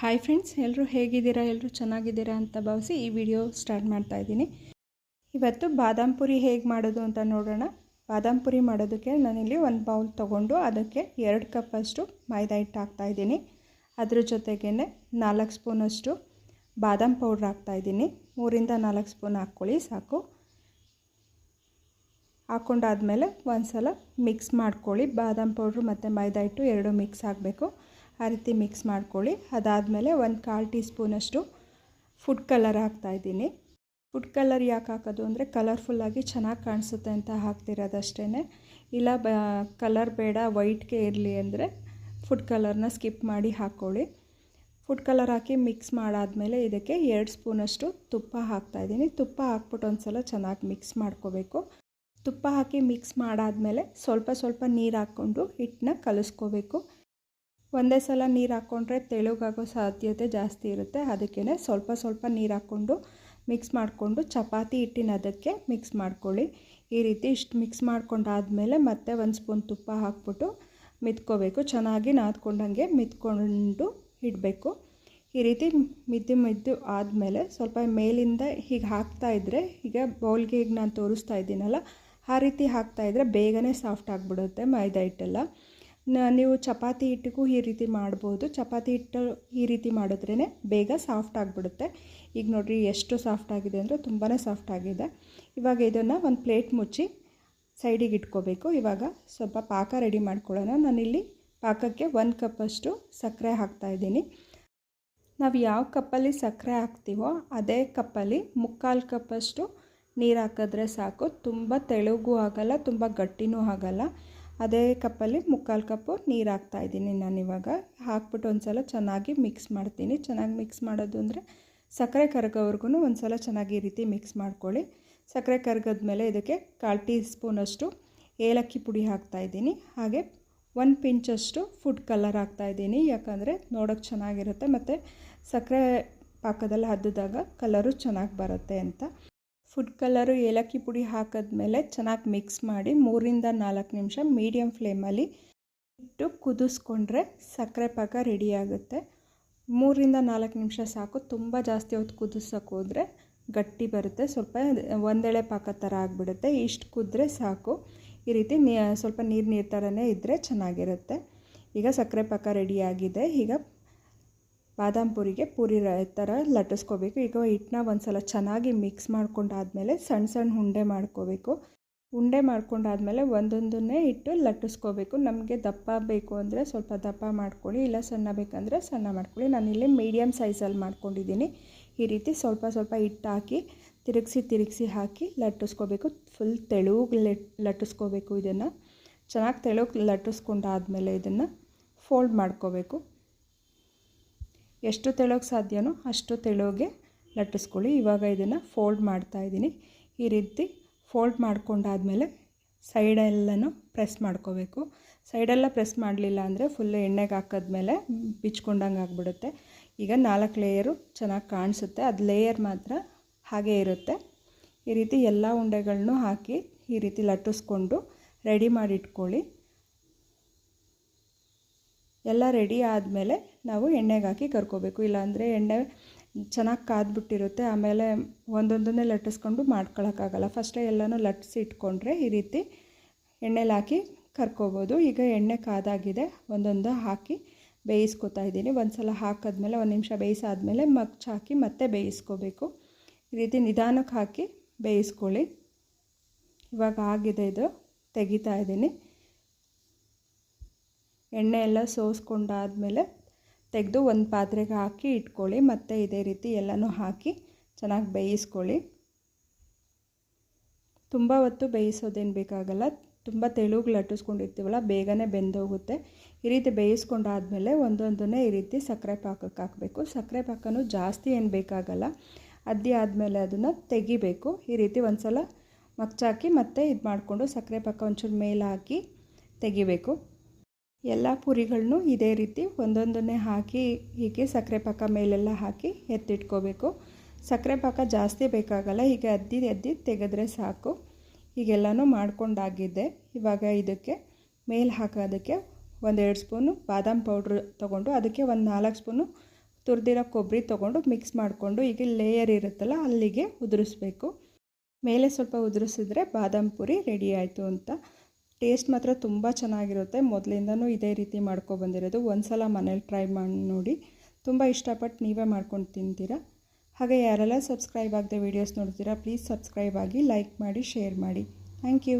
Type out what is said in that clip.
Hi friends ಎಲ್ಲರೂ ಹೇಗಿದ್ದೀರಾ? ಎಲ್ಲರೂ ಚೆನ್ನಾಗಿದ್ದೀರಾ ಅಂತ ಭಾವಿಸಿ ಈ ವಿಡಿಯೋ ಸ್ಟಾರ್ಟ್ ಮಾಡ್ತಾ ಇದ್ದೀನಿ. ಇವತ್ತು ಬಾದಾಮ್ ಪುರಿ ಹೇಗೆ ಮಾಡೋದು ಅಂತ ನೋಡೋಣ. ಬಾದಾಮ್ ಪುರಿ ಮಾಡೋದಕ್ಕೆ ನಾನಿಲ್ಲಿ ಒಂದು ಬೌಲ್ ತೊಗೊಂಡು ಅದಕ್ಕೆ ಎರಡು ಕಪ್ಪಷ್ಟು ಮೈದಾ ಹಿಟ್ಟು ಹಾಕ್ತಾಯಿದ್ದೀನಿ ಅದ್ರ ಜೊತೆಗೇ ನಾಲ್ಕು ಸ್ಪೂನಷ್ಟು ಬಾದಾಮ್ ಪೌಡ್ರ್ ಹಾಕ್ತಾಯಿದ್ದೀನಿ ಮೂರಿಂದ ನಾಲ್ಕು ಸ್ಪೂನ್ ಹಾಕ್ಕೊಳ್ಳಿ, ಸಾಕು. ಹಾಕ್ಕೊಂಡಾದ್ಮೇಲೆ ಒಂದು ಸಲ ಮಿಕ್ಸ್ ಮಾಡ್ಕೊಳ್ಳಿ. ಬಾದಾಮ್ ಪೌಡ್ರು ಮತ್ತು ಮೈದಾ ಹಿಟ್ಟು ಎರಡೂ ಮಿಕ್ಸ್ ಆಗಬೇಕು. ಆ ರೀತಿ ಮಿಕ್ಸ್ ಮಾಡ್ಕೊಳ್ಳಿ. ಅದಾದಮೇಲೆ ಒಂದು ಕಾಲು ಟೀ ಸ್ಪೂನಷ್ಟು ಫುಡ್ ಕಲರ್ ಹಾಕ್ತಾಯಿದ್ದೀನಿ ಫುಡ್ ಕಲರ್ ಯಾಕೆ ಹಾಕೋದು ಅಂದರೆ ಕಲರ್ಫುಲ್ಲಾಗಿ ಚೆನ್ನಾಗಿ ಕಾಣಿಸುತ್ತೆ ಅಂತ ಹಾಕ್ತಿರೋದಷ್ಟೇ ಇಲ್ಲ ಬ ಕಲರ್ ಬೇಡ ವೈಟ್ಗೆ ಇರಲಿ ಅಂದರೆ ಫುಡ್ ಕಲರ್ನ ಸ್ಕಿಪ್ ಮಾಡಿ ಹಾಕ್ಕೊಳ್ಳಿ ಫುಡ್ ಕಲರ್ ಹಾಕಿ ಮಿಕ್ಸ್ ಮಾಡಾದಮೇಲೆ ಇದಕ್ಕೆ ಎರಡು ಸ್ಪೂನಷ್ಟು ತುಪ್ಪ ಹಾಕ್ತಾಯಿದ್ದೀನಿ ತುಪ್ಪ ಹಾಕ್ಬಿಟ್ಟು ಒಂದು ಸಲ ಚೆನ್ನಾಗಿ ಮಿಕ್ಸ್ ಮಾಡ್ಕೋಬೇಕು. ತುಪ್ಪ ಹಾಕಿ ಮಿಕ್ಸ್ ಮಾಡಾದಮೇಲೆ ಸ್ವಲ್ಪ ಸ್ವಲ್ಪ ನೀರು ಹಾಕ್ಕೊಂಡು ಹಿಟ್ಟನ್ನ ಕಲಿಸ್ಕೋಬೇಕು. ಒಂದೇ ಸಲ ನೀರು ಹಾಕ್ಕೊಂಡ್ರೆ ತೆಳುಗಾಗೋ ಸಾಧ್ಯತೆ ಜಾಸ್ತಿ ಇರುತ್ತೆ. ಅದಕ್ಕೇ ಸ್ವಲ್ಪ ಸ್ವಲ್ಪ ನೀರು ಹಾಕ್ಕೊಂಡು ಮಿಕ್ಸ್ ಮಾಡಿಕೊಂಡು ಚಪಾತಿ ಹಿಟ್ಟಿನ ಅದಕ್ಕೆ ಮಿಕ್ಸ್ ಮಾಡ್ಕೊಳ್ಳಿ. ಈ ರೀತಿ ಇಷ್ಟು ಮಿಕ್ಸ್ ಮಾಡ್ಕೊಂಡಾದಮೇಲೆ ಮತ್ತೆ ಒಂದು ಸ್ಪೂನ್ ತುಪ್ಪ ಹಾಕ್ಬಿಟ್ಟು ಮಿತ್ಕೋಬೇಕು. ಚೆನ್ನಾಗಿ ನಾದ್ಕೊಂಡಂಗೆ ಮಿತ್ಕೊಂಡು ಇಡಬೇಕು. ಈ ರೀತಿ ಮಿದ್ದು ಮಿದ್ದು ಆದಮೇಲೆ ಸ್ವಲ್ಪ ಮೇಲಿಂದ ಹೀಗೆ ಹಾಕ್ತಾಯಿದ್ರೆ ಈಗ ಬೌಲ್ಗೆ ಈಗ ನಾನು ತೋರಿಸ್ತಾ ಇದ್ದೀನಲ್ಲ, ಆ ರೀತಿ ಹಾಕ್ತಾಯಿದ್ರೆ ಬೇಗನೆ ಸಾಫ್ಟ್ ಆಗಿಬಿಡುತ್ತೆ ಮೈದಾ ಹಿಟ್ಟೆಲ್ಲ. ನೀವು ಚಪಾತಿ ಹಿಟ್ಟಿಗೂ ಈ ರೀತಿ ಮಾಡ್ಬೋದು. ಚಪಾತಿ ಹಿಟ್ಟು ಈ ರೀತಿ ಮಾಡಿದ್ರೇ ಬೇಗ ಸಾಫ್ಟ್ ಆಗಿಬಿಡುತ್ತೆ. ಈಗ ನೋಡಿರಿ ಎಷ್ಟು ಸಾಫ್ಟ್ ಆಗಿದೆ ಅಂದರೆ ತುಂಬಾ ಸಾಫ್ಟ್ ಆಗಿದೆ. ಇವಾಗ ಇದನ್ನು ಒಂದು ಪ್ಲೇಟ್ ಮುಚ್ಚಿ ಸೈಡಿಗೆ ಇಟ್ಕೋಬೇಕು. ಇವಾಗ ಸ್ವಲ್ಪ ಪಾಕ ರೆಡಿ ಮಾಡ್ಕೊಳ್ಳೋಣ. ನಾನಿಲ್ಲಿ ಪಾಕಕ್ಕೆ ಒಂದು ಕಪ್ಪಷ್ಟು ಸಕ್ಕರೆ ಹಾಕ್ತಾಯಿದ್ದೀನಿ ನಾವು ಯಾವ ಕಪ್ಪಲ್ಲಿ ಸಕ್ಕರೆ ಹಾಕ್ತೀವೋ ಅದೇ ಕಪ್ಪಲ್ಲಿ ಮುಕ್ಕಾಲು ಕಪ್ಪಷ್ಟು ನೀರು ಹಾಕಿದ್ರೆ ಸಾಕು. ತುಂಬ ತೆಳುಗೂ ಆಗಲ್ಲ, ತುಂಬ ಗಟ್ಟಿನೂ ಆಗಲ್ಲ. ಅದೇ ಕಪ್ಪಲ್ಲಿ ಮುಕ್ಕಾಲು ಕಪ್ಪು ನೀರು ಹಾಕ್ತಾಯಿದ್ದೀನಿ ಇವಾಗ. ಹಾಕ್ಬಿಟ್ಟು ಒಂದು ಸಲ ಚೆನ್ನಾಗಿ ಮಿಕ್ಸ್ ಮಾಡ್ತೀನಿ. ಚೆನ್ನಾಗಿ ಮಿಕ್ಸ್ ಮಾಡೋದು ಅಂದರೆ ಸಕ್ಕರೆ ಕರಗೋವರೆಗೂ ಒಂದು ಸಲ ಚೆನ್ನಾಗಿ ಈ ರೀತಿ ಮಿಕ್ಸ್ ಮಾಡ್ಕೊಳ್ಳಿ. ಸಕ್ಕರೆ ಕರಗದ್ಮೇಲೆ ಇದಕ್ಕೆ ಕಾಲು ಟೀ ಸ್ಪೂನಷ್ಟು ಏಲಕ್ಕಿ ಪುಡಿ ಹಾಕ್ತಾಯಿದ್ದೀನಿ ಹಾಗೆ ಒಂದು ಪಿಂಚಷ್ಟು ಫುಡ್ ಕಲರ್ ಹಾಕ್ತಾಯಿದ್ದೀನಿ ಯಾಕಂದರೆ ನೋಡೋಕ್ಕೆ ಚೆನ್ನಾಗಿರುತ್ತೆ ಮತ್ತು ಸಕ್ಕರೆ ಪಾಕದಲ್ಲಿ ಹದ್ದಿದಾಗ ಕಲರು ಚೆನ್ನಾಗಿ ಬರುತ್ತೆ ಅಂತ. ಫುಡ್ ಕಲರು ಏಲಕ್ಕಿ ಪುಡಿ ಹಾಕಿದ್ಮೇಲೆ ಚೆನ್ನಾಗಿ ಮಿಕ್ಸ್ ಮಾಡಿ ಮೂರಿಂದ ನಾಲ್ಕು ನಿಮಿಷ ಮೀಡಿಯಮ್ ಫ್ಲೇಮಲ್ಲಿ ಇಟ್ಟು ಕುದಿಸ್ಕೊಂಡ್ರೆ ಸಕ್ಕರೆ ಪಾಕ ರೆಡಿ ಆಗುತ್ತೆ. ಮೂರಿಂದ ನಾಲ್ಕು ನಿಮಿಷ ಸಾಕು. ತುಂಬ ಜಾಸ್ತಿ ಹೊತ್ತು ಕುದಿಸೋಕೆ ಗಟ್ಟಿ ಬರುತ್ತೆ. ಸ್ವಲ್ಪ ಒಂದೆಳೆ ಪಾಕ ಥರ ಆಗಿಬಿಡುತ್ತೆ. ಇಷ್ಟು ಕುದ್ರೆ ಸಾಕು. ಈ ರೀತಿ ಸ್ವಲ್ಪ ನೀರು ನೀರು ಥರನೇ ಇದ್ದರೆ ಚೆನ್ನಾಗಿರುತ್ತೆ. ಈಗ ಸಕ್ಕರೆ ಪಾಕ ರೆಡಿಯಾಗಿದೆ ಈಗ ಬಾದಾಮ್ ಪುರಿಗೆ ಪೂರಿ ಥರ ಲಟ್ಟಿಸ್ಕೋಬೇಕು. ಈಗ ಹಿಟ್ಟನ್ನ ಒಂದು ಸಲ ಚೆನ್ನಾಗಿ ಮಿಕ್ಸ್ ಮಾಡ್ಕೊಂಡಾದ್ಮೇಲೆ ಸಣ್ಣ ಸಣ್ಣ ಉಂಡೆ ಮಾಡ್ಕೋಬೇಕು. ಉಂಡೆ ಮಾಡ್ಕೊಂಡಾದ್ಮೇಲೆ ಒಂದೊಂದನ್ನೇ ಇಟ್ಟು ಲಟ್ಟಿಸ್ಕೋಬೇಕು. ನಮಗೆ ದಪ್ಪ ಬೇಕು ಅಂದರೆ ಸ್ವಲ್ಪ ದಪ್ಪ ಮಾಡ್ಕೊಳ್ಳಿ, ಇಲ್ಲ ಸಣ್ಣ ಬೇಕಂದರೆ ಸಣ್ಣ ಮಾಡ್ಕೊಳ್ಳಿ. ನಾನಿಲ್ಲಿ ಮೀಡಿಯಮ್ ಸೈಜಲ್ಲಿ ಮಾಡ್ಕೊಂಡಿದ್ದೀನಿ. ಈ ರೀತಿ ಸ್ವಲ್ಪ ಸ್ವಲ್ಪ ಹಿಟ್ಟು ಹಾಕಿ, ತಿರುಗಿಸಿ ತಿರುಗಿಸಿ ಹಾಕಿ ಲಟ್ಟಿಸ್ಕೋಬೇಕು. ಫುಲ್ ತೆಳುಗೆ ಲಟ್ಟಿಸ್ಕೋಬೇಕು ಇದನ್ನು. ಚೆನ್ನಾಗಿ ತೆಳುಗೆ ಲಟ್ಟಿಸ್ಕೊಂಡಾದ್ಮೇಲೆ ಇದನ್ನು ಫೋಲ್ಡ್ ಮಾಡ್ಕೋಬೇಕು. ಎಷ್ಟು ತೆಳೋಗೆ ಸಾಧ್ಯನೋ ಅಷ್ಟು ತೆಳೋಗೆ ಲಟ್ಟಿಸ್ಕೊಳ್ಳಿ. ಇವಾಗ ಇದನ್ನು ಫೋಲ್ಡ್ ಮಾಡ್ತಾ ಇದ್ದೀನಿ. ಈ ರೀತಿ ಫೋಲ್ಡ್ ಮಾಡ್ಕೊಂಡಾದಮೇಲೆ ಸೈಡೆಲ್ಲನೂ ಪ್ರೆಸ್ ಮಾಡ್ಕೋಬೇಕು. ಸೈಡೆಲ್ಲ ಪ್ರೆಸ್ ಮಾಡಲಿಲ್ಲ ಅಂದರೆ ಫುಲ್ ಎಣ್ಣೆಗೆ ಹಾಕಿದ್ಮೇಲೆ ಬಿಚ್ಕೊಂಡಂಗೆ ಆಗಿಬಿಡುತ್ತೆ. ಈಗ ನಾಲ್ಕು ಲೇಯರು ಚೆನ್ನಾಗಿ ಕಾಣಿಸುತ್ತೆ. ಅದು ಲೇಯರ್ ಮಾತ್ರ ಹಾಗೇ ಇರುತ್ತೆ. ಈ ರೀತಿ ಎಲ್ಲ ಉಂಡೆಗಳನ್ನೂ ಹಾಕಿ ಈ ರೀತಿ ಲಟ್ಟಿಸ್ಕೊಂಡು ರೆಡಿ ಮಾಡಿ ಇಟ್ಕೊಳ್ಳಿ ಎಲ್ಲ ರೆಡಿ ಆದಮೇಲೆ ನಾವು ಎಣ್ಣೆಗೆ ಹಾಕಿ ಕರ್ಕೋಬೇಕು. ಇಲ್ಲಾಂದರೆ ಎಣ್ಣೆ ಚೆನ್ನಾಗಿ ಕಾದ್ಬಿಟ್ಟಿರುತ್ತೆ. ಆಮೇಲೆ ಒಂದೊಂದನ್ನೇ ಲಟ್ಟಿಸ್ಕೊಂಡು ಮಾಡ್ಕೊಳಕ್ಕಾಗಲ್ಲ. ಫಸ್ಟೇ ಎಲ್ಲನೂ ಲಟ್ಟಿಸಿ ಇಟ್ಕೊಂಡ್ರೆ ಈ ರೀತಿ ಎಣ್ಣೆಲಿ ಹಾಕಿ ಕರ್ಕೋಬೋದು. ಈಗ ಎಣ್ಣೆ ಕಾದಾಗಿದೆ. ಒಂದೊಂದು ಹಾಕಿ ಬೇಯಿಸ್ಕೊತಾ ಇದ್ದೀನಿ. ಒಂದು ಸಲ ಹಾಕಿದ್ಮೇಲೆ ಒಂದು ನಿಮಿಷ ಬೇಯಿಸಾದ್ಮೇಲೆ ಹಾಕಿ ಮತ್ತೆ ಬೇಯಿಸ್ಕೋಬೇಕು. ಈ ರೀತಿ ನಿಧಾನಕ್ಕೆ ಹಾಕಿ ಬೇಯಿಸ್ಕೊಳ್ಳಿ. ಇವಾಗ ಆಗಿದೆ ಇದು. ತೆಗಿತಾ ಇದ್ದೀನಿ. ಎಣ್ಣೆ ಎಲ್ಲ ಸೋಸ್ಕೊಂಡಾದಮೇಲೆ ತೆಗೆದು ಒಂದು ಪಾತ್ರೆಗೆ ಹಾಕಿ ಇಟ್ಕೊಳ್ಳಿ. ಮತ್ತು ಇದೇ ರೀತಿ ಎಲ್ಲನೂ ಹಾಕಿ ಚೆನ್ನಾಗಿ ಬೇಯಿಸ್ಕೊಳ್ಳಿ. ತುಂಬ ಹೊತ್ತು ಬೇಯಿಸೋದೇನು ಬೇಕಾಗಲ್ಲ. ತುಂಬ ತೆಳುಗೆ ಲಟ್ಟಿಸ್ಕೊಂಡಿರ್ತೀವಲ್ಲ, ಬೇಗನೆ ಬೆಂದೋಗುತ್ತೆ. ಈ ರೀತಿ ಬೇಯಿಸ್ಕೊಂಡಾದಮೇಲೆ ಒಂದೊಂದನ್ನೇ ಈ ರೀತಿ ಸಕ್ಕರೆ ಪಾಕಕ್ಕೆ ಹಾಕಬೇಕು. ಸಕ್ಕರೆ ಪಾಕನೂ ಜಾಸ್ತಿ ಏನು ಬೇಕಾಗಲ್ಲ. ಅದ್ದಿ ಆದಮೇಲೆ ಅದನ್ನು ತೆಗಿಬೇಕು. ಈ ರೀತಿ ಒಂದು ಸಲ ಮಗ್ಚಾಕಿ ಮತ್ತೆ ಇದು ಮಾಡಿಕೊಂಡು ಸಕ್ಕರೆ ಪಾಕ ಒಂಚೂರು ಮೇಲೆ ಹಾಕಿ ತೆಗಿಬೇಕು. ಎಲ್ಲ ಪುರಿಗಳನ್ನು ಇದೇ ರೀತಿ ಒಂದೊಂದನ್ನೇ ಹಾಕಿ, ಹೀಗೆ ಸಕ್ಕರೆ ಪಾಕ ಮೇಲೆಲ್ಲ ಹಾಕಿ ಎತ್ತಿಟ್ಕೋಬೇಕು. ಸಕ್ಕರೆ ಪಾಕ ಜಾಸ್ತಿ ಬೇಕಾಗಲ್ಲ, ಹೀಗೆ ಅದ್ದಿ ಅದ್ದಿ ತೆಗೆದ್ರೆ ಸಾಕು. ಹೀಗೆಲ್ಲನೂ ಮಾಡ್ಕೊಂಡಾಗಿದ್ದೆ ಇವಾಗ ಇದಕ್ಕೆ ಮೇಲೆ ಹಾಕೋದಕ್ಕೆ ಒಂದೆರಡು ಸ್ಪೂನು ಬಾದಾಮ್ ಪೌಡ್ರ್ ತೊಗೊಂಡು, ಅದಕ್ಕೆ ಒಂದು ನಾಲ್ಕು ಸ್ಪೂನು ತುರಿದಿರೋ ಕೊಬ್ಬರಿ ತೊಗೊಂಡು ಮಿಕ್ಸ್ ಮಾಡಿಕೊಂಡು ಈಗ ಲೇಯರ್ ಇರುತ್ತಲ್ಲ ಅಲ್ಲಿಗೆ ಉದುರಿಸ್ಬೇಕು. ಮೇಲೆ ಸ್ವಲ್ಪ ಉದುರಿಸಿದ್ರೆ ಬಾದಾಮ್ ಪುರಿ ರೆಡಿ ಆಯಿತು ಅಂತ. ಟೇಸ್ಟ್ ಮಾತ್ರ ತುಂಬ ಚೆನ್ನಾಗಿರುತ್ತೆ. ಮೊದಲಿಂದನೂ ಇದೇ ರೀತಿ ಮಾಡ್ಕೊಬಂದಿರೋದು ಒಂದು ಸಲ ಮನೇಲಿ ಟ್ರೈ ಮಾಡಿ, ನೋಡಿ. ತುಂಬ ಇಷ್ಟಪಟ್ಟು ನೀವೇ ಮಾಡ್ಕೊಂಡು ತಿಂತೀರಾ. ಹಾಗೆ ಯಾರೆಲ್ಲ ಸಬ್ಸ್ಕ್ರೈಬ್ ಆಗದೆ ವೀಡಿಯೋಸ್ ನೋಡ್ತೀರಾ ಪ್ಲೀಸ್ ಸಬ್ಸ್ಕ್ರೈಬ್ ಆಗಿ ಲೈಕ್ ಮಾಡಿ ಶೇರ್ ಮಾಡಿ. Thank you